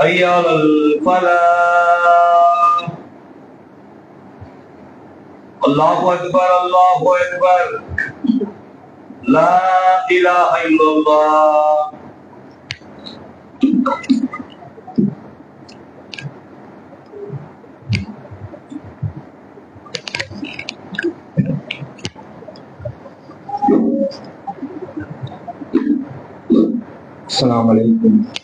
حي على الفلاح. الله أكبر الله أكبر. لا إله إلا الله. السلام عليكم.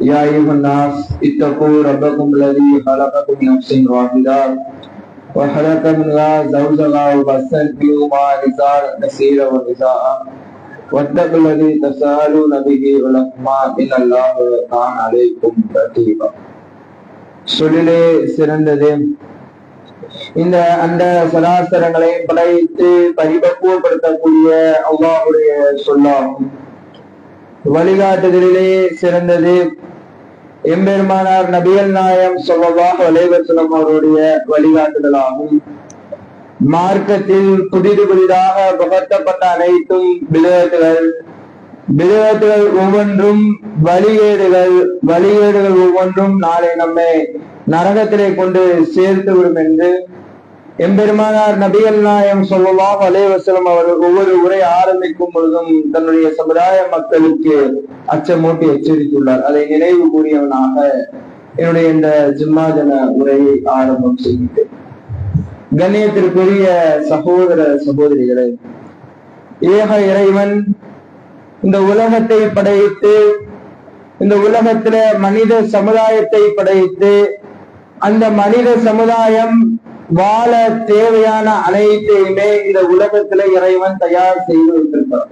يا أيها الناس اتقوا ربكم الذي خلقكم من نفس واحدة وخلق منها زوجها وبث منهما رجالا كثيرا ونساء واتقوا الذي تساءلون به والأرحام إن الله كان عليكم رقيبا சொல்லிலே சிறந்தது இந்த அந்த சராசரங்களை படைத்து பரிபக்குவப்படுத்தக்கூடிய அல்லாஹுடைய சொல்லாகும் வழிகாட்டுதலிலே சிறந்தது. எம்பெருமானார் நபியல் நாயம் சொல்லவாக வலைவசனம் அவருடைய வழிகாட்டுதலாகும். மார்க்கத்தில் புதிது புதிதாக புகட்டப்பட்ட அனைத்தும் விளையாட்டுகள் விளையாட்டுகள் ஒவ்வொன்றும் வழிகேடுகள் வழிகேடுகள் ஒவ்வொன்றும் நாளை நம்மை நரகத்திலே கொண்டு சேர்த்து விடும் என்று எம்பெருமானார் நபிகள் நாயம் சொல்லலாம் அலைவசலம் அவர்கள் ஒவ்வொரு உரை ஆரம்பிக்கும் பொழுதும் தன்னுடைய சமுதாய மக்களுக்கு அச்சமூட்டி எச்சரித்துள்ளார். அதை நினைவு கூறியவனாக என்னுடைய இந்த ஜிம்மாதன உரையை ஆரம்பம் செய்கிறேன். கண்ணியத்திற்குரிய சகோதர சகோதரிகளே ஏக இறைவன் இந்த உலகத்தை படைத்து இந்த உலகத்துல மனித சமுதாயத்தை படைத்து அந்த மனித சமுதாயம் வாழ தேவையான அனைத்தையுமே இந்த உலகத்துல இறைவன் தயார் செய்து வைத்திருக்கிறார்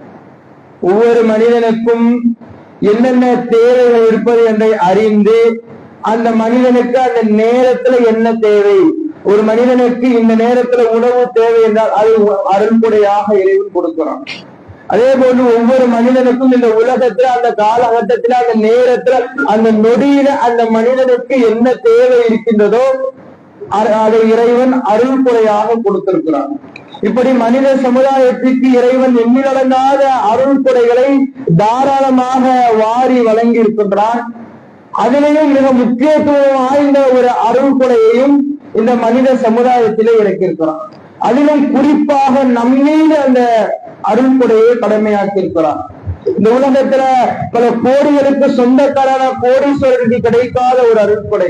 ஒவ்வொரு மனிதனுக்கும் என்னென்ன தேவைகள் இருப்பது என்பதை அறிந்து அந்த மனிதனுக்கு அந்த நேரத்துல என்ன தேவை? ஒரு மனிதனுக்கு இந்த நேரத்துல உணவு தேவை என்றால் அது அருள்புடையாக இறைவன் கொடுக்கிறான். அதே போன்று ஒவ்வொரு மனிதனுக்கும் இந்த உலகத்துல அந்த காலகட்டத்துல அந்த நேரத்துல அந்த நொடியில அந்த மனிதனுக்கு என்ன தேவை இருக்கின்றதோ அதை இறைவன் அருள்புறையாக கொடுத்திருக்கிறான். இப்படி மனித சமுதாயத்திற்கு இறைவன் எண்ணிலடங்காத அருள்புறைகளை தாராளமாக வாரி வழங்கி இருக்கின்றான் அதிலேயும் மிக முக்கியத்துவம் வாய்ந்த ஒரு அருள்புறையையும் இந்த மனித சமுதாயத்திலே இறக்கியிருக்கிறான். அதிலும் குறிப்பாக நம்மீது அந்த அருள்புடையை கடமையாக்கி இருக்கிறான் இந்த உலகத்துல பல கோடிகளுக்கு சொந்தக்காரான கோடீஸ்வரனுக்கு கிடைக்காத ஒரு அருள்படை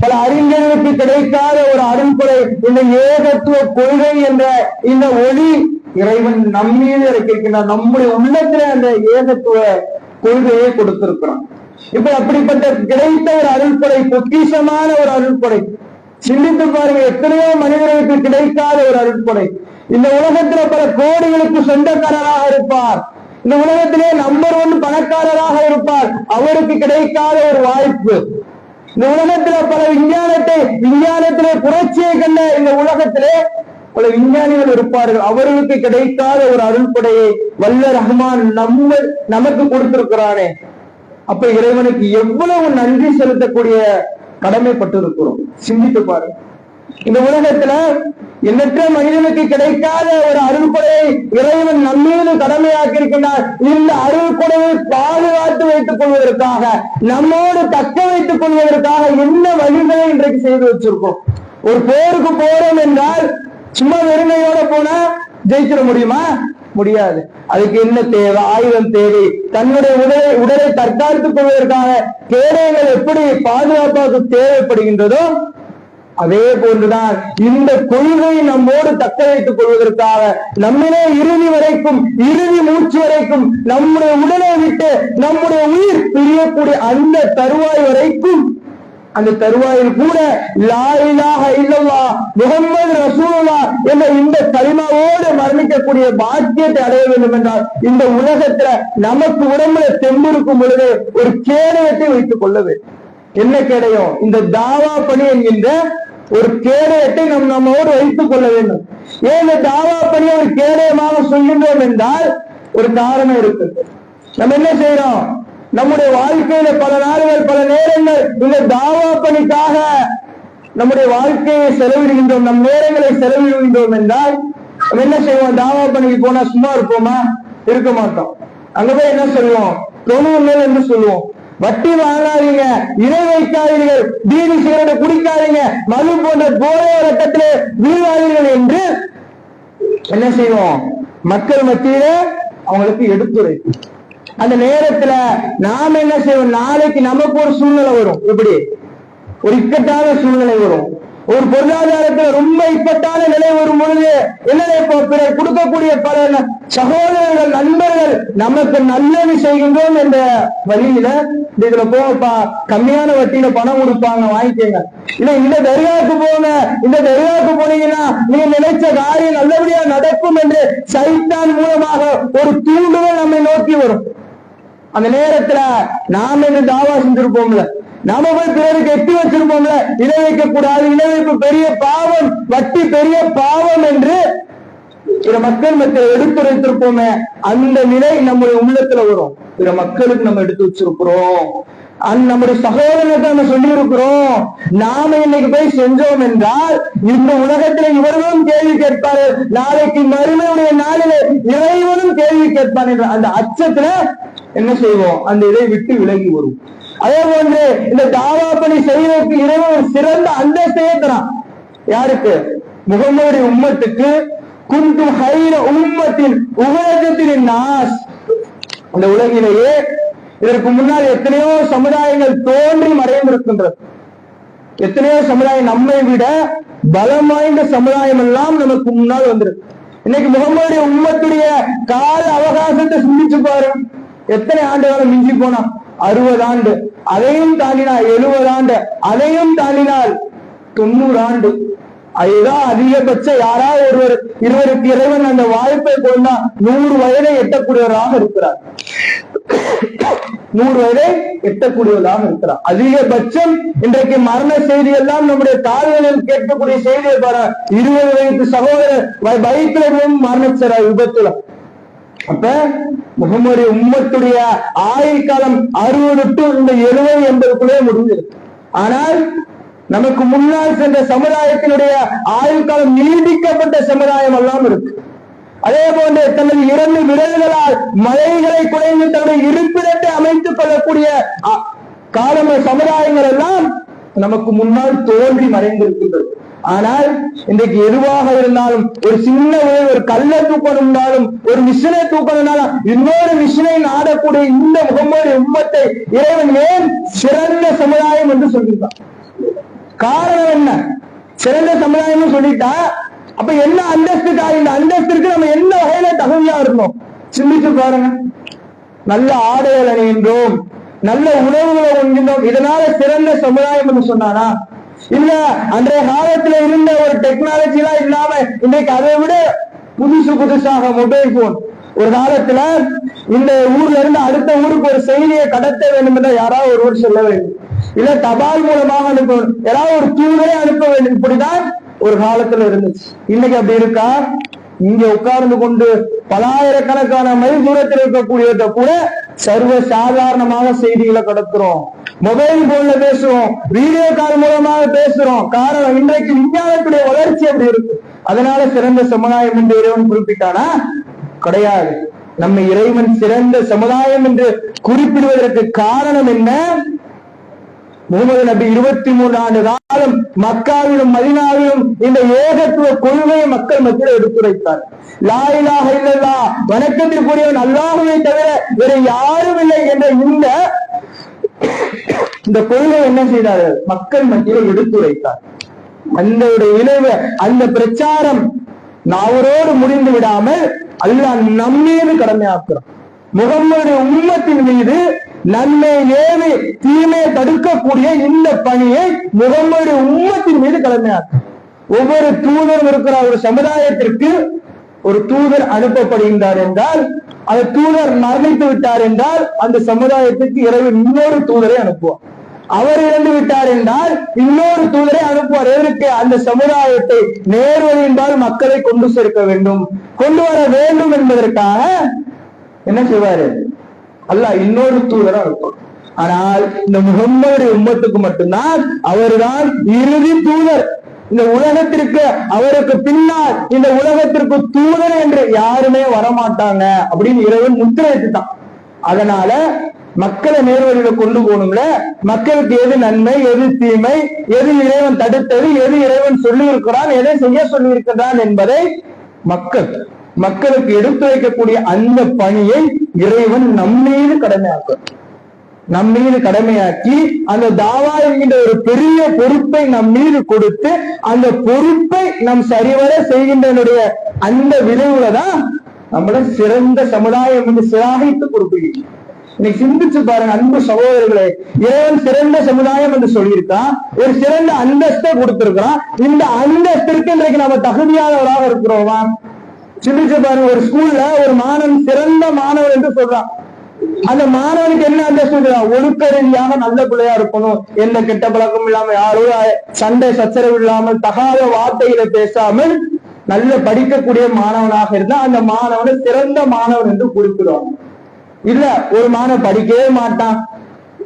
பல அறிஞர்களுக்கு கிடைக்காத ஒரு அருள்படை இந்த ஏகத்துவ கொள்கை என்ற இந்த ஒளி இறைவன் நம்மீது இறக்கிருக்கின்றார் நம்முடைய உள்ளத்துல அந்த ஏகத்துவ கொள்கையை கொடுத்திருக்கிறான். இப்ப அப்படிப்பட்ட கிடைத்த ஒரு அருள்படை பொக்கிஷமான ஒரு அருள்படை சிந்தித்து பாருங்க எத்தனையோ மனிதர்களுக்கு கிடைக்காத ஒரு அருட்படை இந்த உலகத்துல பல கோடிகளுக்கு சொந்தக்காரராக இருப்பார். இந்த உலகத்திலே நம்பர் ஒன் பணக்காரராக இருப்பார். அவருக்கு கிடைக்காத ஒரு வாய்ப்பு. இந்த உலகத்துல பல விஞ்ஞானத்தை விஞ்ஞானத்திலே புரட்சியை கண்ட இந்த உலகத்திலே பல விஞ்ஞானிகள் இருப்பார்கள். அவர்களுக்கு கிடைக்காத ஒரு அருள்படையை வல்ல ரஹ்மான் நம்ம நமக்கு கொடுத்திருக்கிறானே. அப்ப இறைவனுக்கு எவ்வளவு நன்றி செலுத்தக்கூடிய கடமைப்பட்டிருக்கிறோம். சிந்தித்து பாருங்க. இந்த உலகத்துல எண்ணற்ற மனிதனுக்கு கிடைக்காத ஒரு அருள்படையை இறைவன் நம்மீது வைத்திருக்கின்றார். இந்த அருள்கொடையை பாதுகாத்து வைத்துக் கொள்வதற்காக நம்மோடு தக்க வைத்துக் கொள்வதற்காக என்ன வழிகளை இன்றைக்கு செய்து வச்சிருக்கோம்? ஒரு போருக்கு போறோம் என்றால் சும்மா வெறுமையோட போனா ஜெயிச்சிட முடியுமா? முடியாது. அதுக்கு என்ன தேவை? ஆயுதம் தேவை. தன்னுடைய உடலை உடலை தற்காத்துக் கொள்வதற்கான கேடயங்கள் எப்படி பாதுகாப்பாக தேவைப்படுகின்றதோ அதே போன்றுதான் இந்த கொள்கை நம்மோடு தக்க வைத்துக் கொள்வதற்காக நம்மளே இறுதி வரைக்கும் இறுதி மூச்சு வரைக்கும் நம்முடைய உடலை விட்டு நம்முடைய உயிர் பிரியக்கூடிய அந்த தருவாய் வரைக்கும் அந்த தருவாயில் கூட லா இலாஹ முகமது ரசூலா என்ற இந்த கரிமாவோடு மரணிக்கக்கூடிய பாக்கியத்தை அடைய வேண்டும் என்றால் இந்த உலகத்துல நமக்கு உடம்புல தெம்பிருக்கும் பொழுது ஒரு கேடயத்தை வைத்துக் கொள்ள வேண்டும். என்ன கேடயம்? இந்த தாவா பணி என்கின்ற ஒரு கேடயத்தை நம் நம்மோடு வைத்துக் கொள்ள வேண்டும். ஏன் இந்த தாவா பணியை ஒரு கேடயமாக சொல்கின்றோம் என்றால் ஒரு காரணம் இருக்கு நம்ம என்ன செய்யறோம்? நம்முடைய வாழ்க்கையில பல நாடுகள் பல நேரங்கள் இந்த தாவா பணிக்காக நம்முடைய வாழ்க்கையை செலவிடுகின்றோம் நம் நேரங்களை செலவிடுகின்றோம் என்றால் நம்ம என்ன செய்வோம்? தாவா பணிக்கு போனா சும்மா இருப்போமா? இருக்க மாட்டோம். அங்க போய் என்ன சொல்லுவோம்? தொழுவுங்கள் என்று சொல்லுவோம். வட்டி வாங்காதீங்க இணை வைக்காதீர்கள் பீடி சிகரெட் குடிக்காதீங்க மது போன்ற போதை ரத்தத்திலே வீழாதீர்கள் என்று என்ன செய்வோம்? மக்கள் மத்தியில அவங்களுக்கு எடுத்துரைக்கும் அந்த நேரத்துல நாம என்ன செய்வோம்? நாளைக்கு நமக்கு ஒரு சூழ்நிலை வரும். இப்படி ஒரு இக்கட்டான சூழ்நிலை வரும். ஒரு பொருளாதாரத்துல ரொம்ப இப்பட்டான நிலை வரும் பொழுது என்ன பிறர் கொடுக்கக்கூடிய பல சகோதரர்கள் நண்பர்கள் நமக்கு நல்லது செய்கின்றோம் என்ற வழியில இதுல போகப்பா கம்மியான வட்டியில பணம் கொடுப்பாங்க வாங்கிக்கோங்க. இல்ல இந்த தர்காவுக்கு போங்க இந்த தர்காவுக்கு போனீங்கன்னா நீங்க நினைச்ச காரியம் நல்லபடியா நடக்கும் என்று சைத்தான் மூலமாக ஒரு தூண்டுதல் நம்மை நோக்கி வரும். அந்த நேரத்துல நாம என்ன தாவா செஞ்சிருப்போம்ல நாம போய் பிறருக்கு எட்டி வச்சிருப்போம்ல. இணை வைக்க கூடாது இணை வைப்பு பெரிய பாவம் வட்டி பெரிய பாவம் என்று பிற மக்கள் மத்தியில் எடுத்துரைத்திருப்போமே அந்த நிலை நம்முடைய உள்ளத்துல வரும். பிற மக்களுக்கு நம்ம எடுத்து வச்சிருக்கிறோம். அந் நம்முடைய சகோதரத்தை நம்ம சொல்லி இருக்கிறோம் நாம இன்னைக்கு போய் செஞ்சோம் என்றால் இந்த உலகத்துல இவர்களும் கேள்வி கேட்பார்கள் நாளைக்கு மறுமையுடைய நாளிலே இறைவனும் கேள்வி கேட்பான் என்ற அந்த அச்சத்துல என்ன செய்வோம்? அந்த இதை விட்டு விலகி வரும். அதே போன்று இந்த தாவா பணி செய்வதற்கு இரவு ஒரு சிறந்த அந்தஸ்தையே தரான். யாருக்கு? முகமது உம்மத்துக்கு. குண்டு ஹைர உம்மத்தின் உலகத்தின் நாஸ். அந்த உலகிலேயே இதற்கு முன்னால் எத்தனையோ சமுதாயங்கள் தோன்றி மறைந்திருக்கின்றது. எத்தனையோ சமுதாயம் நம்மை விட பலம் வாய்ந்த சமுதாயம் எல்லாம் நமக்கு முன்னால் வந்திருக்கு. இன்னைக்கு முகமது உம்மத்துடைய கால அவகாசத்தை சிந்திச்சு பாரு எத்தனை ஆண்டு வரை மிஞ்சி போனா அறுபது ஆண்டு. அதையும் தாண்டினால் எழுபது ஆண்டு. அதையும் தாண்டினால் தொண்ணூறு ஆண்டு. அதுதான் அதிகபட்ச யாராவது ஒருவர் இருவருக்கு இறைவன் அந்த வாய்ப்பை கொண்டா நூறு வயதை எட்டக்கூடியவராக இருக்கிறார். நூறு வயதை எட்டக்கூடியவராக இருக்கிறார். அதிகபட்சம் இன்றைக்கு மரண செய்தி எல்லாம் நம்முடைய தாழ்வுகளில் கேட்கக்கூடிய செய்தியை பாரு இருபது வயது சகோதரர் வயிற்றுல பைக்ல மரணிச்சார் விபத்துல. அப்ப முகமது உம்மத்துடைய ஆயுள் காலம் அறுபது டு இந்த எழுபது எண்பதுக்குள்ளே முடிஞ்சிருக்கு. ஆனால் நமக்கு முன்னால் சென்ற சமுதாயத்தினுடைய ஆயுள் காலம் நீடிக்கப்பட்ட சமுதாயம் எல்லாம் இருக்கு. அதே போன்று தனது இரண்டு விரல்களால் மலைகளை குறைந்து தன்னுடைய இருப்பிடத்தை அமைத்துக் கொள்ளக்கூடிய அ- சமுதாயங்கள் எல்லாம் நமக்கு முன்னால் தோன்றி மறைந்திருக்கின்றது. ஆனால் இன்றைக்கு எதுவாக இருந்தாலும் ஒரு சின்ன ஒரு கல்லை தூக்கணும்னாலும் ஒரு மிஷினை தூக்கணும்னாலும் இன்னொரு மிஷினை நாடக்கூடிய இந்த முகமது உம்மத்தை இறைவன் ஏன் சிறந்த சமுதாயம் என்று சொல்லியிருக்கான்? காரணம் என்ன? சிறந்த சமுதாயம்னு சொல்லிட்டா அப்ப என்ன அந்தஸ்துக்காக இந்த அந்தஸ்திற்கு நம்ம என்ன வகையில தகுதியா இருந்தோம்? சிந்திச்சு பாருங்க. நல்ல ஆடைகள் அணிகின்றோம் நல்ல உணவுகளை உண்கின்றோம். இதனால சிறந்த சமுதாயம் என்று சொன்னானா இல்ல அன்றைய காலத்துல இருந்த ஒரு டெக்னாலஜி எல்லாம் இல்லாம இன்னைக்கு அதை விட புதுசு புதுசாக மொபைல் போன் ஒரு காலத்துல இந்த ஊர்ல இருந்து அடுத்த ஊருக்கு ஒரு செய்தியை கடத்த வேண்டும் என்று யாராவது ஒருவர் சொல்ல வேண்டும். இல்ல தபால் மூலமாக அனுப்ப ஏதாவது ஒரு தூதரை அனுப்ப வேண்டும். இப்படிதான் ஒரு காலத்துல இருந்துச்சு. இன்னைக்கு அப்படி இருக்கா? இங்க உட்கார்ந்து கொண்டு பலாயிரக்கணக்கான மைல் தூரத்தில் இருக்கக்கூடியதை கூட சர்வ சாதாரணமாக செய்திகளை கடத்துறோம். மொபைல் போன்ல பேசுறோம். வீடியோ கால் மூலமாக பேசுறோம். காரணம் இன்றைக்கு விஞ்ஞானத்துடைய வளர்ச்சி அப்படி இருக்கு? அதனால சிறந்த சமுதாயம் என்று இறைவன் குறிப்பிட்டானா? கிடையாது. நம்ம இறைவன் சிறந்த சமுதாயம் என்று குறிப்பிடுவதற்கு காரணம் என்ன? முகமது நபி இருபத்தி மூணு ஆண்டு காலம் மக்காவிலும் மதினாவிலும் இந்த ஏகத்துவ கொள்கையை மக்கள் மத்தியில் எடுத்துரைத்தார் லாயிலாக இல்லல்லா வணக்கத்திற்குரியவன் அல்லாஹுவை தவிர வேற யாரும் இல்லை என்ற இந்த இந்த கொள்கை என்ன செய்தார்கள்? மக்கள் மத்தியில் எடுத்துரைத்தார் அந்த ஒரு விளைவு அந்த பிரச்சாரம் நாவரோடு முடிந்து விடாமல் அல்லாஹ் நம்மீது கடமையாக்குறோம் முகம்மது உம்மத்தின் மீது நன்மை ஏவி தீமை தடுக்கக்கூடிய இந்த பணியை முகமது உம்மத்தின் மீது கடமையாக்கும் ஒவ்வொரு தூதரும் இருக்கிற ஒரு சமுதாயத்திற்கு ஒரு தூதர் அனுப்பப்படுகின்றார் என்றால் அந்த தூதர் மரணித்து விட்டார் என்றால் அந்த சமுதாயத்துக்கு இரவு இன்னொரு தூதரை அனுப்புவார். அவர் இறந்து விட்டார் என்றால் இன்னொரு தூதரை அனுப்புவார். எதற்கு? அந்த சமுதாயத்தை நேர்வழியின்பால் மக்களை கொண்டு சேர்க்க வேண்டும். கொண்டு வர வேண்டும் என்பதற்காக என்ன செய்வாரு? அல்லாஹ் இன்னொரு தூதரா இருக்கும் ஆனால் இந்த முகம்மது உம்மத்துக்கு மட்டும்தான் அவர்தான் இறுதி தூதர். இந்த உலகத்திற்கு அவருக்கு பின்னால் இந்த உலகத்திற்கு தூதர் என்று யாருமே வரமாட்டாங்க அப்படின்னு இறைவன் முத்திரையிட்டுட்டான். அதனால மக்களை நேர்வழியில கொண்டு போகணும்ல. மக்களுக்கு எது நன்மை எது தீமை எது இறைவன் தடுத்தது எது இறைவன் சொல்லி இருக்கிறான் எதை செய்ய சொல்லி இருக்கிறான் என்பதை மக்கள் மக்களுக்கு எடுத்து வைக்கக்கூடிய அந்த பணியை இறைவன் நம்மீது கடமையாக்கும் நம் மீது கடமையாக்கி அந்த தாவா என்கின்ற ஒரு பெரிய பொறுப்பை நம் மீது கொடுத்து அந்த பொறுப்பை நம் சரிவர செய்கின்றனுடைய அந்த விளைவுல தான் நம்மள சிறந்த சமுதாயம் வந்து சிராகித்து கொடுப்பீங்க இன்னைக்கு சிந்திச்சு பாருங்க அன்பு சகோதரர்களே இறைவன் சிறந்த சமுதாயம் என்று சொல்லியிருக்கான் ஒரு சிறந்த அந்தஸ்தை கொடுத்திருக்கிறான். இந்த அந்தஸ்திற்கு இன்றைக்கு நம்ம தகுதியானவராக இருக்கிறோமா? சிந்திச்சு பாருங்க ஒரு ஸ்கூல்ல ஒரு மாணவன் சிறந்த மாணவர் என்று சொல்றான். அந்த மாணவனுக்கு என்ன அந்தஸ்து ஒழுக்க ரீதியாக நல்ல பிள்ளையா இருக்கணும். எந்த கெட்ட பழக்கம் இல்லாம யாரோ சண்டை சச்சரவு இல்லாமல் தகாத வார்த்தைகளை பேசாமல் நல்ல படிக்கக்கூடிய மாணவனாக இருந்தா அந்த மாணவனை சிறந்த மாணவன் என்று குறிப்பிடுவாங்க இல்ல ஒரு மாணவன் படிக்கவே மாட்டான்.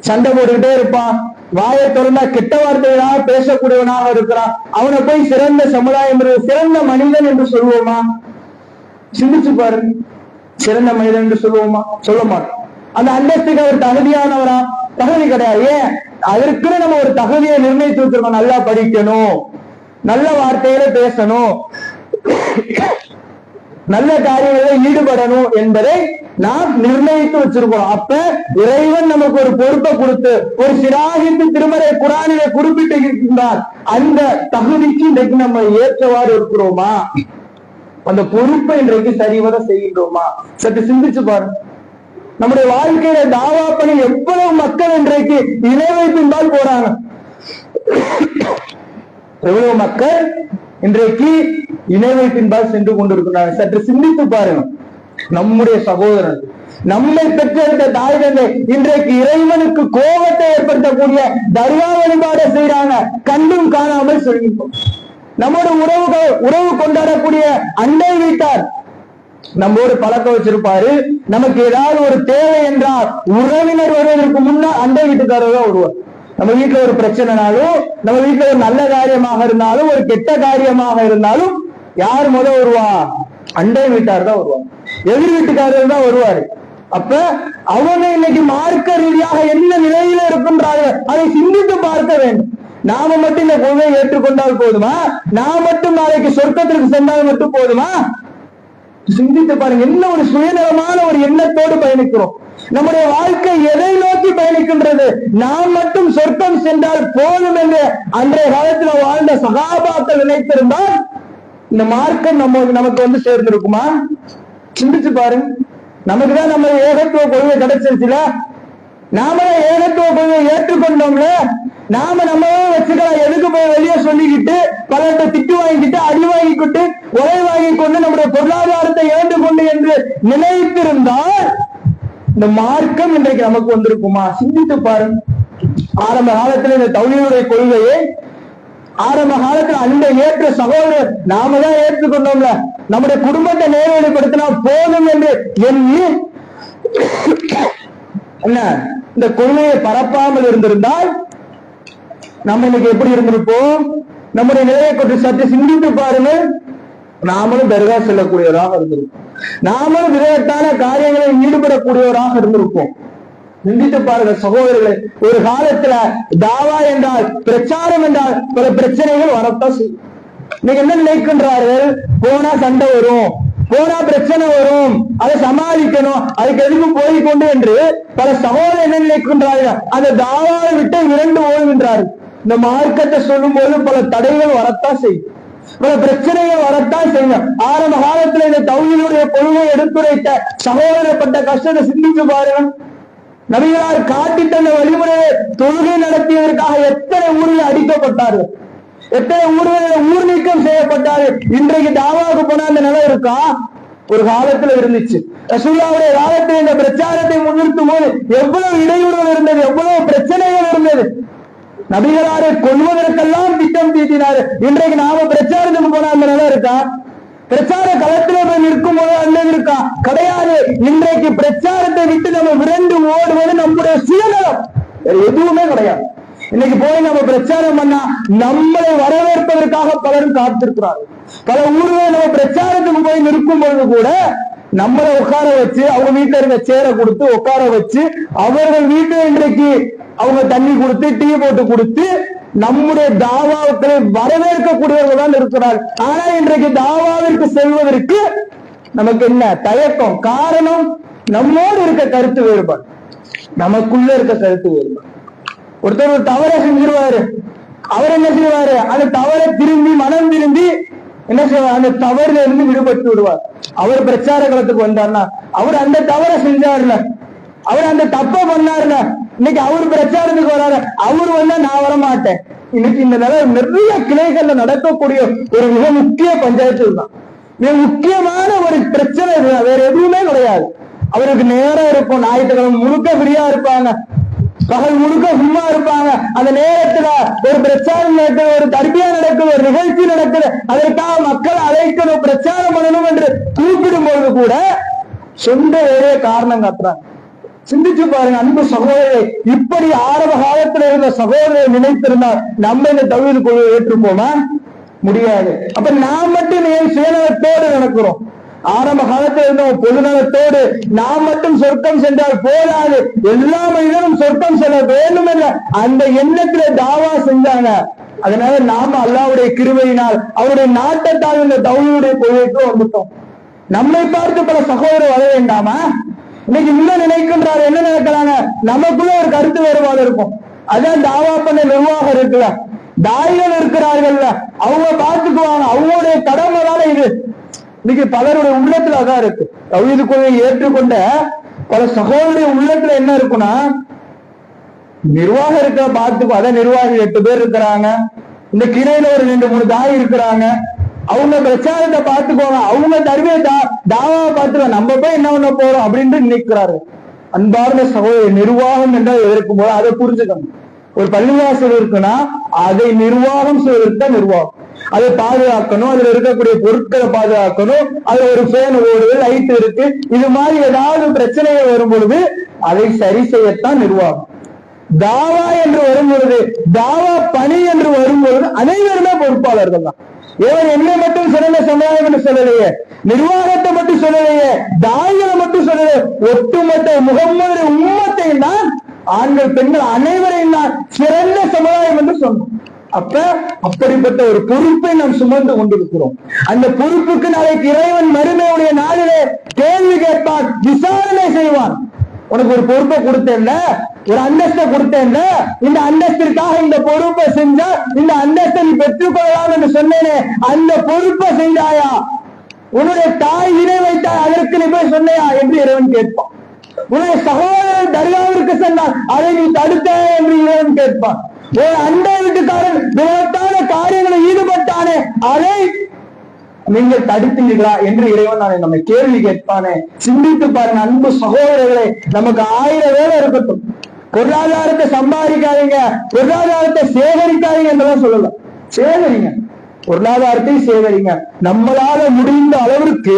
சண்டை போட்டுக்கிட்டே இருப்பான். வாயை திறந்தா கெட்ட வார்த்தைகளாக பேசக்கூடியவனாக இருக்கிறான். அவனை போய் சிறந்த சமுதாயம் சிறந்த மனிதன் என்று சொல்லுவோமா சிந்திச்சு பாருங்க சிறந்த மனிதன் என்று சொல்லுவோமா? சொல்ல மாட்டோம். அந்த அந்தஸ்துக்கு அவர் தகுதியானவரா? தகுதி கிடையாது. ஏன்? அதற்குன்னு நம்ம ஒரு தகுதியை நிர்ணயித்து வச்சிருக்கோம். நல்லா படிக்கணும். நல்ல வார்த்தையில பேசணும். நல்ல காரியங்களில் ஈடுபடணும் என்பதை நாம் நிர்ணயித்து வச்சிருக்கோம் அப்ப இறைவன் நமக்கு ஒரு பொறுப்பை கொடுத்து ஒரு சிராகித்து திருமறை குரானிலே குறிப்பிட்டு இருக்கின்றார் அந்த தகுதிக்கு இன்றைக்கு நம்ம ஏற்றவாறு இருக்கிறோமா? அந்த பொறுப்பை இன்றைக்கு சரிவர செய்கின்றோமா? சற்று சிந்திச்சு பாருங்க நம்முடைய வாழ்க்கையில தாவா பணி எவ்வளவு மக்கள் இன்றைக்கு இணை வைப்பின்பால் போறாங்க? எவ்வளவு மக்கள் இன்றைக்கு இணை வைப்பின்பால் சென்று கொண்டிருக்கிறாங்க? சற்று சிந்தித்து பாருங்க. நம்முடைய சகோதரன் நம்மை பெற்றெடுத்த தாய் தந்தை இன்றைக்கு இறைவனுக்கு கோபத்தை ஏற்படுத்தக்கூடிய தர்கா வழிபாடை செய்யறாங்க கண்டும் காணாமல் சொல்கின்றோம். நம்மோட உறவு உறவு கொண்டாடக்கூடிய அண்டை வீட்டார். நம்மோடு பழக்கம் வச்சிருப்பாரு. நமக்கு ஏதாவது ஒரு தேவை என்றால் உறவினர் வருவதற்கு முன்னால் அண்டை வீட்டுக்காரர் தான் வருவார். நம்ம வீட்டுல ஒரு பிரச்சனைனாலும் நம்ம வீட்டுல ஒரு நல்ல காரியமாக இருந்தாலும் ஒரு கெட்ட காரியமாக இருந்தாலும் யார் முத வருவா? அண்டை வீட்டார் தான் வருவார். எதிர் வீட்டுக்காரர் தான் வருவாரு. அப்ப அவங்க இன்னைக்கு மார்க்க ரீதியாக என்ன நிலையில இருக்கின்றார்கள் அதை சிந்தித்து பார்க்க வேண்டும். நாம மட்டும் இந்த கொள்கையை ஏற்றுக்கொண்டால் போதுமா? நான் மட்டும் நாளைக்கு சொர்க்கத்திற்கு சென்றால் மட்டும் போதுமா? சிந்தித்து பாருங்க என்ன ஒரு சுயநலமான ஒரு எண்ணத்தோடு பயணிக்கிறோம். நம்முடைய வாழ்க்கை எதை நோக்கி பயணிக்கின்றது? நாம் மட்டும் சொர்க்கம் சென்றால் போதும் என்று அன்றைய காலத்தில் வாழ்ந்த சகாபாக்கள் நினைத்திருந்தால் இந்த மார்க்கம் நம்ம நமக்கு வந்து சேர்ந்திருக்குமா? சிந்திச்சு பாருங்க. நமக்கு தான் நம்ம ஏகத்துவ கொள்கை கிடைச்சிருச்சுல நாம தான் ஏகத்துவ கொள்கையை ஏற்றுக்கொண்டோம்ல நாம நம்மளே வச்சுக்கலாம். எதுக்கு போய் வெளியே சொல்லிக்கிட்டு பலர்கிட்ட திட்டு வாங்கிக்கிட்டு அடி வாங்கிக்கிட்டு உரை வாங்கி கொண்டு நம்முடைய பொருளாதாரத்தை இழந்து கொண்டு என்று நினைத்திருந்தால் இந்த மார்க்கம் இன்றைக்கு நமக்கு வந்திருக்குமா? சிந்தித்து பாருங்க. ஆரம்ப காலத்துல இந்த தௌலியுடைய கொள்கையை ஆரம்ப காலத்துல அந்த ஏற்ற சகோதரர் நாம தான் ஏற்றுக்கொண்டோம்ல. நம்முடைய குடும்பத்தை நேர்வழிப்படுத்தினா போதும் என்று எண்ணி என்ன? இந்த கொள்கையை பரப்பாமல் இருந்திருந்தால் நம்ம இன்னைக்கு எப்படி இருந்திருப்போம் நம்முடைய நிலையை கொண்டு சற்று சிந்தித்து பாருங்க நாமளும் தர்கா செல்லக்கூடியவராக இருந்திருப்போம். நாமளும் விதத்தான காரியங்களில் ஈடுபடக்கூடியவராக இருந்திருப்போம். சிந்தித்து பாருங்க சகோதரர்களே ஒரு காலத்துல தாவா என்றால் பிரச்சாரம் என்றால் பல பிரச்சனைகள் வரத்தான் செய்யும். இன்னைக்கு என்ன நினைக்கின்றார்கள்? போனா சண்டை வரும். போனா பிரச்சனை வரும். அதை சமாளிக்கணும். அதுக்கு எதுக்கு போய் கொண்டு என்று பல சகோதரர் என்ன நினைக்கின்றார்கள் அந்த தாவாவை விட்டு இரண்டு ஓடுகின்றார்கள் இந்த மார்க்கத்தை சொல்லும் போது பல தடைகள் வரத்தான் செய்யும். பல பிரச்சனைகள் வரத்தான் செய்யும். ஆரம்ப காலத்துல இந்த தௌயிலுடைய பொழுவை எடுத்துரைத்த சகோதரப்பட்ட கஷ்டத்தை சிந்திச்சு பாருங்க நபிகளார் காட்டி தந்த வழிமுறையை தொழுகை நடத்தியதற்காக எத்தனை ஊரில் அடிக்கப்பட்டார்கள்? எத்தனை ஊர் ஊர் நீக்கம் செய்யப்பட்டாரு? இன்றைக்கு தாவாவுக்கு போனா அந்த நிலை இருக்கா? ஒரு காலத்துல இருந்துச்சு. ரசூல்லாவுடைய காலத்தில் இந்த பிரச்சாரத்தை முன்னிறுத்தும் போது எவ்வளவு இடையூறுகள் இருந்தது எவ்வளவு பிரச்சனைகள் இருந்தது. நபிகளாரை கொள்வதற்கெல்லாம் திட்டம் தீட்டினாரு. இன்றைக்கு நாம பிரச்சாரத்துக்கு போனா அந்த நிலை இருக்கா? பிரச்சார களத்துல போய் நிற்கும் போது அல்லது இருக்கா? கிடையாது. இன்றைக்கு பிரச்சாரத்தை விட்டு நம்ம விரண்டு ஓடுவது நம்முடைய சுயநலம். எதுவுமே கிடையாது. இன்னைக்கு போய் நம்ம பிரச்சாரம் பண்ணா நம்மளை வரவேற்பதற்காக பலரும் காத்திருக்கிறார்கள். பல ஊர்களில் நம்ம பிரச்சாரத்துக்கு போய் நிற்கும் பொழுது கூட நம்மளை உட்கார வச்சு அவங்க வீட்டுல இருந்த சேரை கொடுத்து உட்கார வச்சு அவர்கள் வீட்டு இன்றைக்கு அவங்க தண்ணி கொடுத்து டீ போட்டு கொடுத்து நம்முடைய தாவாவுக்களை வரவேற்கக்கூடியவர்கள் தான் இருக்கிறார். ஆனா இன்றைக்கு தாவாவிற்கு செல்வதற்கு நமக்கு என்ன தயக்கம்? காரணம் நம்மோடு இருக்க கருத்து வேறுபாடு. நமக்குள்ள இருக்க கருத்து வேறுபாடு. ஒருத்தர் ஒரு தவறை செஞ்சிருவாரு. அவர் என்ன செய்வாரு? அந்த தவறை திரும்பி மனம் திரும்பி என்ன செய்வார்? அந்த தவறுல இருந்து விடுபட்டு விடுவார். அவர் பிரச்சார களத்துக்கு வந்தார்னா அவர் அந்த தவறை செஞ்சாருல அவர் அந்த தப்ப பண்ணாருல இன்னைக்கு அவர் பிரச்சாரத்துக்கு வராரு. அவர் வந்தா நான் வர மாட்டேன் இன்னைக்கு இந்த நிலை நிறைய கிளைகள்ல நடக்கக்கூடிய ஒரு மிக முக்கிய பஞ்சாயத்து தான். மிக முக்கியமான ஒரு பிரச்சனை வேற எதுவுமே கிடையாது. அவருக்கு நேரம் இருக்கும். ஞாயிற்றுக்கிழமை முழுக்க ஃப்ரீயா இருப்பாங்க. பகல் முழுக்க சும்மா இருப்பாங்க. அந்த நேரத்துல ஒரு பிரச்சாரம் நடக்குது ஒரு தர்பியா நடக்குது ஒரு நிகழ்ச்சி நடக்குது. அதற்காக மக்கள் அழைக்கணும் பிரச்சாரம் பண்ணணும் என்று கூப்பிடும் பொழுது கூட சொந்த வேலையை காரணம் காட்டுறாங்க. சிந்திச்சு பாருங்க அன்பு சகோதரரை இப்படி ஆரம்ப காலத்துல இருந்த சகோதரரை நினைத்திருந்தால் நம்ம இந்த தவிர குழு ஏற்றுப்போமா? முடியாது. அப்ப நான் மட்டும் ஏன் சுயநலத்தோடு நடக்கிறோம். ஆரம்ப காலத்தில் இருந்தோம். பொதுநலத்தோடு நாம் மட்டும் சொர்க்கம் சென்றால் போதாது. எல்லா மனிதனும் சொர்க்கம் செல்ல வேண்டும் என்ற அந்த எண்ணத்துல தாவா செஞ்சாங்க. அதனால நாம அல்லாவுடைய கிருமையினால் அவருடைய நாட்டத்தால் இந்த தௌனியுடைய கொள்கைக்கு வந்துட்டோம். நம்மை பார்த்து பல சகோதரர் வர வேண்டாமா? இன்னைக்கு இன்னும் நினைக்கின்றார் என்ன நினைக்கிறாங்க நமக்குள்ள ஒரு கருத்து வேறுபாடு இருக்கும். அதான் தாவா பண்ண நிர்வாகம் இருக்குல்ல. தாய்கள் இருக்கிறார்கள்ல. அவங்க பார்த்துக்குவாங்க. அவங்களுடைய கடமை தானே இது. இன்னைக்கு பலருடைய உள்ளத்துல அதான் இருக்கு. தௌஹீது கொள்கையை ஏற்றுக்கொண்ட பல சகோதரிய உள்ளத்துல என்ன இருக்குன்னா நிர்வாகம் இருக்க பார்த்துக்கோ அதான் நிர்வாகி எட்டு பேர் இருக்கிறாங்க. இந்த கிணையில ஒரு ரெண்டு மூணு தாய் இருக்கிறாங்க. அவங்க பிரச்சாரத்தை பார்த்துக்கோங்க. அவங்க தருவே தா தாவாவை பார்த்துக்கோ நம்ம போய் என்ன பண்ண போறோம் அப்படின்ட்டு நிற்கிறாரு அன்பார்ந்த சகோதரி நிர்வாகம் என்றால் எதற்கும் போது அதை புரிஞ்சுக்கணும். ஒரு பள்ளிவாசல் இருக்குன்னா அதை நிர்வாகம் செய்வதற்கு நிர்வாகம். அதை பாதுகாக்கணும். அதுல இருக்கக்கூடிய பொருட்களை பாதுகாக்கணும். அதுல ஒரு ஃபேன் ஓடுது லைட் இருக்கு. இது மாதிரி ஏதாவது பிரச்சனைகள் வரும் பொழுது அதை சரி செய்யத்தான் நிர்வாகம். தாவா என்று வரும் பொழுது தாவா பணி என்று வரும் பொழுது அனைவருமே பொறுப்பாளர்கள் தான். இவர் என்னை மட்டும் சிறந்த சமுதாயம் என்று சொல்லலையே? நிர்வாகத்தை மட்டும் சொல்லலையே? தாய்களை மட்டும் சொல்லலையே? ஒட்டுமொத்த முகம்மது உம்மத்தை தான் ஆண்கள் பெண்கள் அனைவரையும் தான் சிறந்த சமுதாயம் என்று சொன்னோம். அப்ப அப்படிப்பட்ட ஒரு பொறுப்பை நாம் சுமந்து கொண்டிருக்கிறோம். அந்த பொறுப்புக்கு நாளைக்கு இறைவன் மறுமையுடைய நாளிலே கேள்வி கேட்பான் விசாரணை செய்வான் உனக்கு ஒரு பொறுப்பை கொடுத்தேன்ல ஒரு அந்தஸ்தை கொடுத்தேன்ல இந்த அந்தஸ்திற்காக இந்த பொறுப்பை செஞ்சா இந்த அந்தஸ்தை நீ பெற்றுக்கொள்ளலாம் என்று சொன்னேனே அந்த பொறுப்பை செஞ்சாயா உன்னுடைய தாய் இணை வைத்தாய் அதற்கு நீ போய் சொன்னையா? என்று இறைவன் கேட்பான். உன்னுடைய சகோதரர் தர்காவிற்கு சென்றான் அதை நீ தடுத்த என்று இறைவன் கேட்பான். ஒரு அண்டை வீட்டுக்காரன் அதை நீங்கள் தடுத்தீர்களா என்று இறைவன் நான் நம்ம கேள்வி கேட்பானே. சிந்தித்து பாருங்க அன்பு சகோதரர்களே நமக்கு ஆயிரம் வேலை இருக்கட்டும். பொருளாதாரத்தை சம்பாதிக்காதீங்க பொருளாதாரத்தை சேகரிக்காதீங்க என்றெல்லாம் சொல்லலாம் சேகரிங்க. பொருளாதாரத்தை சேகரிங்க. நம்மளால முடிந்த அளவிற்கு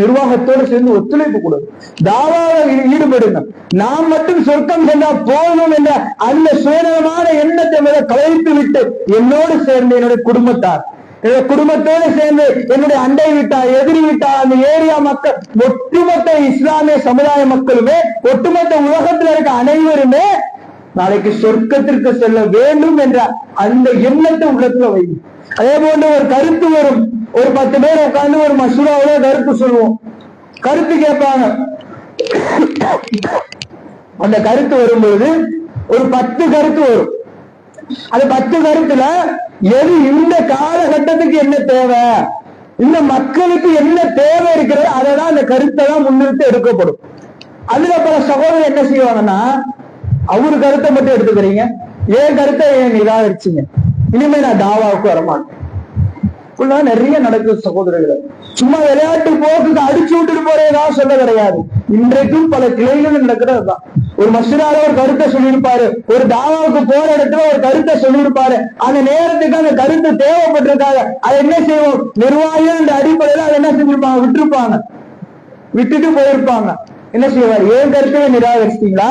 நிர்வாகத்தோடு சேர்ந்து ஒத்துழைப்பு கொடுங்க தாவாவில் ஈடுபடுங்க. நாம் மட்டும் சொர்க்கம் சென்றா போதும் என்ற அந்த சுயநலமான எண்ணத்தை மேல கலைத்து விட்டு என்னோடு சேர்ந்து என்னுடைய குடும்பத்தார் குடும்பத்தோடு சேர்ந்து என்னுடைய அண்டை விட்டா எதிரி விட்டா அந்த ஏரியா மக்கள் ஒட்டுமொத்த இஸ்லாமிய சமுதாய மக்களுமே ஒட்டுமொத்த உலகத்துல இருக்க அனைவருமே நாளைக்கு சொர்க்கத்திற்கு செல்ல வேண்டும் என்ற அந்த எண்ணத்தை உள்ளத்துல வை. அதே போன்று ஒரு கருத்து வரும். ஒரு பத்து பேர் உட்கார்ந்து ஒரு மசூராவில கருத்து சொல்லுவோம். கருத்து கேட்பாங்க. அந்த கருத்து வரும்பொழுது ஒரு பத்து கருத்து வரும். அது பத்து கருத்துல எது இந்த காலகட்டத்துக்கு என்ன தேவை? இந்த மக்களுக்கு என்ன தேவை இருக்கிறது? அதான் அந்த கருத்தை தான் முன்னிறுத்து எடுக்கப்படும். அதுல பல சகோதரர் என்ன செய்வாங்கன்னா அவரு கருத்தை மட்டும் எடுத்துக்கிறீங்க. ஏன் கருத்தை ஏன் நிராகரிச்சீங்க. இனிமே நான் தாவாவுக்கு வரமாட்டேன். நிறைய நடக்குது சகோதரர்கள். சும்மா விளையாட்டு போக்குக்கு அடிச்சு விட்டுட்டு போறேதான் சொல்ல கிடையாது. இன்றைக்கும் பல கிளைகள் நடக்கிறதுதான் ஒரு மசூரால ஒரு கருத்தை சொல்லியிருப்பாரு. ஒரு தாவாவுக்கு போற இடத்துல ஒரு கருத்தை சொல்லியிருப்பாரு. அந்த நேரத்துக்கு அந்த கருத்து தேவைப்பட்டிருக்காங்க அதை என்ன செய்வோம்? நிர்வாகிகள் அந்த அடிப்படையில அதை என்ன செஞ்சிருப்பாங்க? விட்டுருப்பாங்க. விட்டுட்டு போயிருப்பாங்க. என்ன செய்வார்? ஏன் கருத்தை நிராகரிச்சிட்டீங்களா?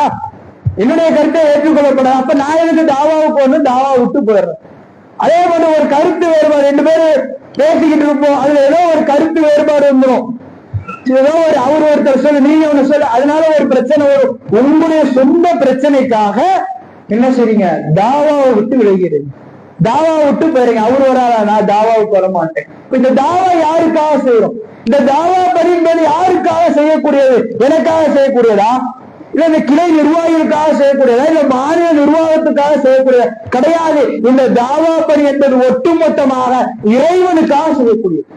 என்னுடைய கருத்தை ஏற்றுக்கொள்ளப்படாது. அப்ப நான் எனக்கு தாவாவுக்கு ஒண்ணு தாவா விட்டு போயிடுறேன் அதே போல ஒரு கருத்து வேறுபாடு ரெண்டு பேரும் பேசிக்கிட்டு இருப்போம். அதுல ஏதோ ஒரு கருத்து வேறுபாடு வந்துடும் ஏதோ ஒரு அவர் ஒருத்தர் சொல்லு நீங்க ஒண்ணு சொல்லு. அதனால ஒரு பிரச்சனை வரும். உங்களுடைய சொந்த பிரச்சனைக்காக என்ன செய்றீங்க? தாவாவை விட்டு விலகிறீங்க தாவா விட்டு போயிருங்க. அவர் வராதா நான் தாவாவுக்கு வர மாட்டேன். இந்த தாவா யாருக்காக செய்யறோம் இந்த தாவா பரிந்தது யாருக்காக செய்யக்கூடியது? எனக்காக செய்யக்கூடியதா? இல்ல இந்த கிளை நிர்வாகிகளுக்காக செய்யக்கூடியதா? இல்ல மாநில நிர்வாகத்துக்காக செய்யக்கூடியதா? கிடையாது. இந்த தாவா பணி என்பது ஒட்டுமொத்தமாக இறைவனுக்காக செய்யக்கூடியது.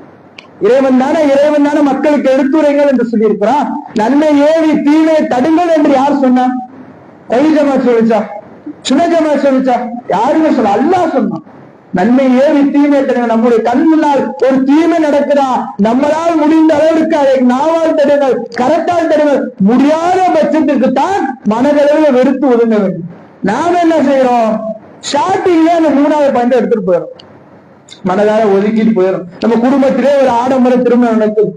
இறைவன் தானே இறைவன் தானே மக்களுக்கு எடுத்துரைங்கள் என்று சொல்லியிருக்கிறான். நன்மை ஏவி தீமை தடுங்கள் என்று யார் சொன்னா? கைஜமா சொல்லிச்சா? சுனஜமா சொல்லிச்சா? யாருமே சொல்ல அல்லாஹ் சொன்னான். நன்மை ஏவி தீமை தடுங்க நம்முடைய கண் முன்னால் ஒரு தீமை நடக்குதா? நம்மளால் முடிந்த அளவிற்கு அதை நாவால் தடுங்கள் கரத்தால் தடுங்கள். முடியாத பட்சத்திற்கு தான் மனதளவில் வெறுத்து ஒதுங்க வேண்டும். நாம என்ன செய்யறோம்? ஸ்டார்டிங்ல அந்த மூணாவது பாயிண்ட் எடுத்துட்டு போயிடும் மனதார ஒதுக்கிட்டு போயிடும் நம்ம குடும்பத்திலே ஒரு ஆடம்பர திருமணம் நடக்குது.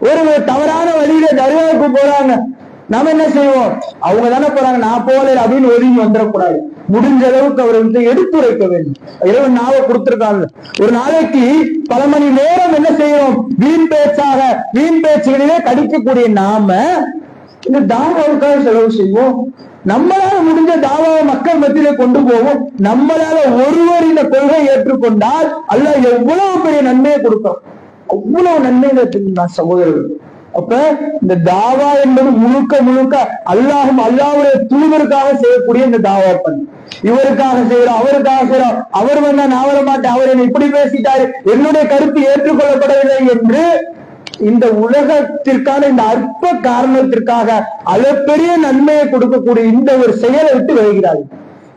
ஒரு தவறான வழியில தருவாவுக்கு போறாங்க. நாம என்ன செய்வோம்? அவங்க தானே போறாங்க. நான் போகல அப்படின்னு ஒதுங்கி வந்துடக்கூடாது. முடிஞ்ச அளவுக்கு அவரை வந்து எடுத்துரைக்க வேண்டும். இறைவன் நாவை கொடுத்திருக்காங்க. ஒரு நாளைக்கு பல மணி நேரம் என்ன செய்யறோம் வீண் பேச்சாக வீண் பேச்சுகளிலே கடிக்கக்கூடிய நாம இந்த தாவாவுக்காக செலவு செய்வோம். நம்மளால முடிஞ்ச தாவாவை மக்கள் மத்தியில கொண்டு போவோம். நம்மளால ஒருவர் இந்த கொள்கை ஏற்றுக்கொண்டால் அல்ல எவ்வளவு பெரிய நன்மையை கொடுக்கும். அவ்வளவு நன்மைகளை தெரியும் சகோதரர்கள். அப்ப இந்த தாவா என்பது முழுக்க முழுக்க அல்லாஹும் அல்லாவுடைய தூதருக்காக செய்யக்கூடிய இந்த தாவா பண்ணி இவருக்காக செய்யறோம் அவருக்காக செய்யறோம் அவர் வந்தா நான் வர மாட்டேன் அவர் என்னை இப்படி பேசிட்டாரு. என்னுடைய கருத்து ஏற்றுக்கொள்ளப்படவில்லை என்று இந்த உலகத்திற்கான இந்த அற்ப காரணத்திற்காக அளப்பெரிய நன்மையை கொடுக்கக்கூடிய இந்த ஒரு செயலை விட்டு வருகிறார்கள்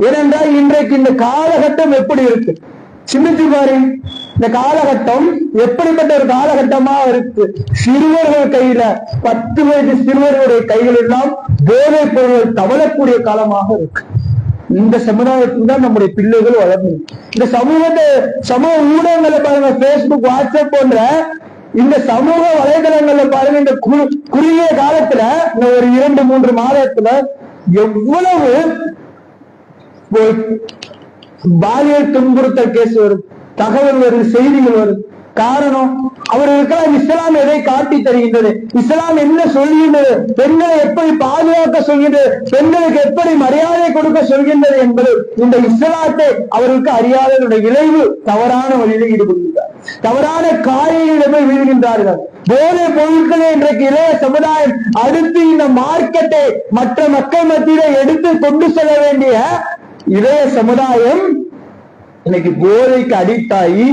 ஏனென்றால் இன்றைக்கு இந்த காலகட்டம் எப்படி இருக்கு? சிந்திச்சு பாரு இந்த காலகட்டம் எப்படிப்பட்ட ஒரு காலகட்டமா இருக்கு? சிறுவர்கள் கையில பத்து வயது சிறுவர்களுடைய கைகள் எல்லாம் போதைப் பொருள்கள் தவழக்கூடிய காலமாக இருக்கு. இந்த சமுதாயத்தில் தான் நம்முடைய பிள்ளைகள் வளர்ந்து இந்த சமூகத்தை சமூக ஊடகங்களை பாருங்க பேஸ்புக் வாட்ஸ்அப் போன்ற இந்த சமூக வலைதளங்கள்ல பாருங்க இந்த குறு- குறுகிய காலத்துல இந்த ஒரு இரண்டு மூன்று மாதத்துல எவ்வளவு பாலியல் துன்புறுத்தல் கேஸ் வரும் தகவல் வரும் செய்திகள் வரும். காரணம்? அவர்களுக்கெல்லாம் இஸ்லாம் எதை காட்டி தருகின்றது? இஸ்லாம் என்ன சொல்கின்றது? பெண்களை எப்படி பாதுகாக்க சொல்கின்றது? பெண்களுக்கு எப்படி மரியாதை கொடுக்க சொல்கின்றது என்பது இந்த இஸ்லாத்தை அவர்களுக்கு அறியாதனுடைய விளைவு தவறான வழியில் ஈடுபடுகின்றார். தவறான காரியங்களை போய் வீழ்கின்றார்கள். போதை பொருட்களை இன்றைக்கு இளைய சமுதாயம் அடுத்து இந்த மார்க்கெட்டை மற்ற மக்கள் மத்தியில எடுத்து கொண்டு செல்ல வேண்டிய இளைய சமுதாயம் இன்னைக்கு போதைக்கு அடிக்ட் ஆகி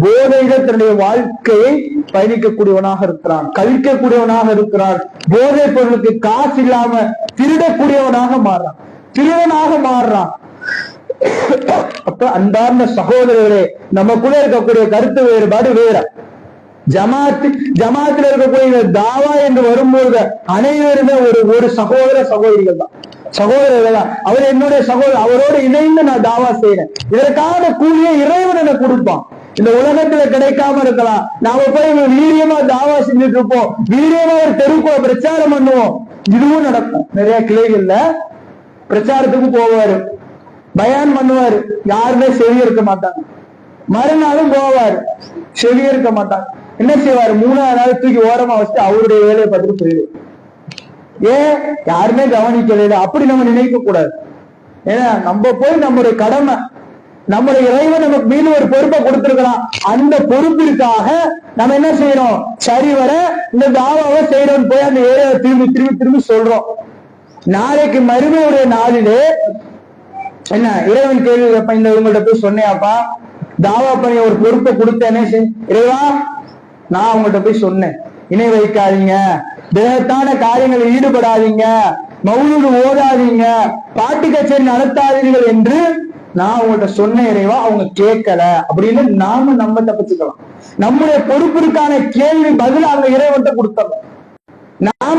போதையில தன்னுடைய வாழ்க்கையை பயணிக்கக்கூடியவனாக இருக்கிறான் கழிக்கக்கூடியவனாக இருக்கிறான். போதை பொருளுக்கு காசு இல்லாம திருடக்கூடியவனாக மாறுறான் திருடனாக மாறுறான். அப்ப அன்பார்ந்த சகோதரர்களே நமக்குள்ள இருக்கக்கூடிய கருத்து வேறுபாடு வேற. ஜமாத் ஜமாத்துல இருக்கக்கூடிய தாவா என்று வரும்போது அனைவருமே ஒரு ஒரு சகோதர சகோதரிகள் தான். சகோதரர்கள் தான் அவர் என்னுடைய சகோதரர் அவரோடு இணைந்து நான் தாவா செய்யறேன் இதற்கான கூலியை இறைவன் என கொடுப்பான். இந்த உலகத்துல கிடைக்காம இருக்கலாம். நாம போய் வீரியமா தாவா செஞ்சுட்டு இருப்போம். வீரியமா ஒரு தெருக்கோ பிரச்சாரம் பண்ணுவோம். இதுவும் நடக்கும். நிறைய கிளைகள்ல பிரச்சாரத்துக்கு போவாரு. பயான் பண்ணுவாரு. யாருமே செவி இருக்க மாட்டாங்க. மறுநாளும் போவாரு. செவி இருக்க மாட்டாங்க. என்ன செய்வாரு? மூணாவது நாள் தூக்கி ஓரமா வச்சுட்டு அவருடைய வேலையை பார்த்துட்டு போயிடுவார். ஏன்? யாருமே கவனிக்கல அப்படி நம்ம நினைக்க கூடாது ஏன்னா நம்ம போய் நம்முடைய கடமை நம்முடைய இறைவன் நமக்கு மீது ஒரு பொறுப்பை கொடுத்திருக்கிறான். அந்த பொறுப்பிற்காக நம்ம என்ன செய்யறோம்? சரிவர இந்த தாவாவை செய்யறோம் போய் அந்த ஏரியாவை திரும்பி திரும்பி திரும்பி சொல்றோம். நாளைக்கு மறுமையுடைய நாளிலே என்ன இறைவன் கேள்வி கேட்பேன் இந்த இவங்கள்ட்ட போய் சொன்னேன்ப்பா தாவா பண்ணி ஒரு பொறுப்பை கொடுத்தேனே இறைவா நான் அவங்கள்ட்ட போய் சொன்னேன். இணை வைக்காதீங்க. தேகத்தான காரியங்களில் ஈடுபடாதீங்க. மௌலூடு ஓதாதீங்க பாட்டு கச்சேரி நடத்தாதீர்கள் என்று நான் உங்கள்கிட்ட சொன்ன இறைவா அவங்க கேட்கல. அப்படின்னு நாம நம்ம தப்பிச்சுக்கலாம். நம்முடைய பொறுப்பிற்கான கேள்வி பதில் அவங்க இறைவன்ட்ட கொடுத்தோம் நாம